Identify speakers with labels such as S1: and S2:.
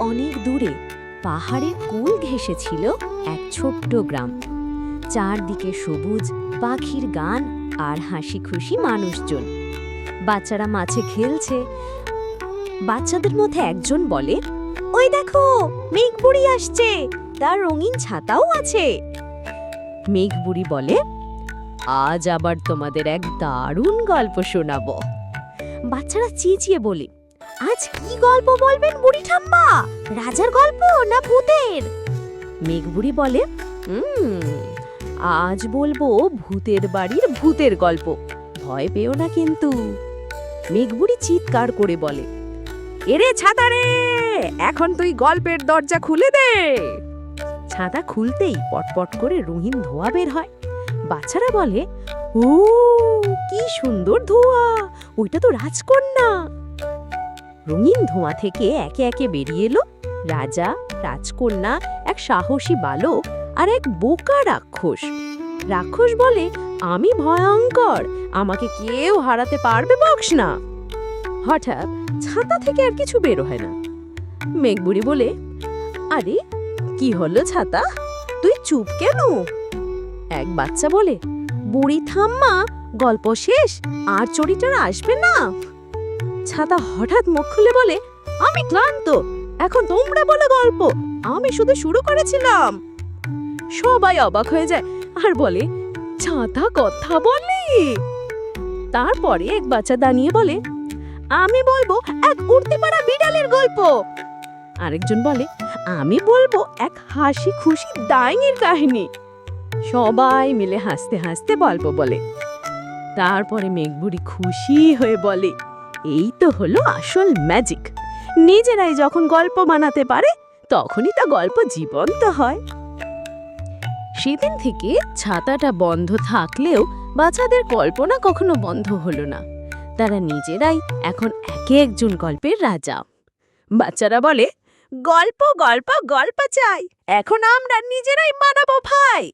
S1: অনেক দূরে পাহাড়ের কুল ঘেঁষেছিল এক ছোট্ট গ্রাম। চারদিকে সবুজ, পাখির গান আর হাসি খুশি মানুষজন। বাচ্চারা মাছে খেলছে। বাচ্চাদের মধ্যে একজন বলে, ওই দেখো, মেঘবুড়ি আসছে। তার রঙিন ছাতাও আছে। মেঘবুড়ি বলে, আজ আবার তোমাদের এক দারুণ গল্প শোনাবো। বাচ্চারা চেঁচিয়ে বলে আজ কি গল্প বলবেন বুড়ি ঠাম্মা? রাজার গল্প না ভূতের? মেঘবুড়ি বলে "হুম, আজ বলব ভূতের বাড়ির ভূতের গল্প। ভয় পেও না কিন্তু। মেঘবুড়ি চিৎকার করে বলে এরে ছাতা রে এখন তুই গল্পের দরজা খুলে দে। ছাতা খুলতেই পটপট করে রঙিন ধোয়া বের হয়। বাচ্চারা বলে ও কি সুন্দর ধোঁয়া ওইটা তো রাজকন্যা। রঙিন ধোঁয়া থেকে একে একে বেরিয়ে এলো রাজা, রাজকন্যা, এক সাহসী বালক আর এক বোকা রাক্ষস। রাক্ষস বলে, আমি ভয়ঙ্কর, আমাকে কেউ হারাতে পারবে বক্স না। হঠাৎ ছাতা থেকে আর কিছু বের হয় না। মেঘবুড়ি বলে, আরে, কি হলো ছাতা? তুই চুপ কেন? এক বাচ্চা বলে, বুড়ি থাম্মা গল্প শেষ, আর চরিটার আসবে না? ছাতা হঠাৎ মুখ খুলে বলে, আমি ক্লান্ত। এখন তোমরা বলে গল্প। আমি শুধু শুরু করেছিলাম। সবাই অবাক হয়ে যায় আর বলে, ছাতা কথা বলে? তারপরে এক বাচ্চা দাঁড়িয়ে বলে, আমি বলব এক উড়তে পারা বিড়ালের গল্প। আরেকজন বলে, আমি বলব এক হাসি খুশি ডাইনির কাহিনী। সবাই মিলে হাসতে হাসতে গল্প বলে। তারপরে মেঘবুড়ি খুশি হয়ে বলে এই তো হলো আসল ম্যাজিক নিজেরাই যখন গল্প বানাতে পারে, তখনই তা গল্প জীবন্ত হয়। সেদিন থেকে ছাতাটা বন্ধ থাকলেও বাচ্চাদের কল্পনা কখনো বন্ধ হলো না। তারা নিজেরাই এখন একে একজন গল্পের রাজা। বাচ্চারা বলে, গল্প গল্প গল্প চাই। এখন আমরা নিজেরাই বানাবো ভাই।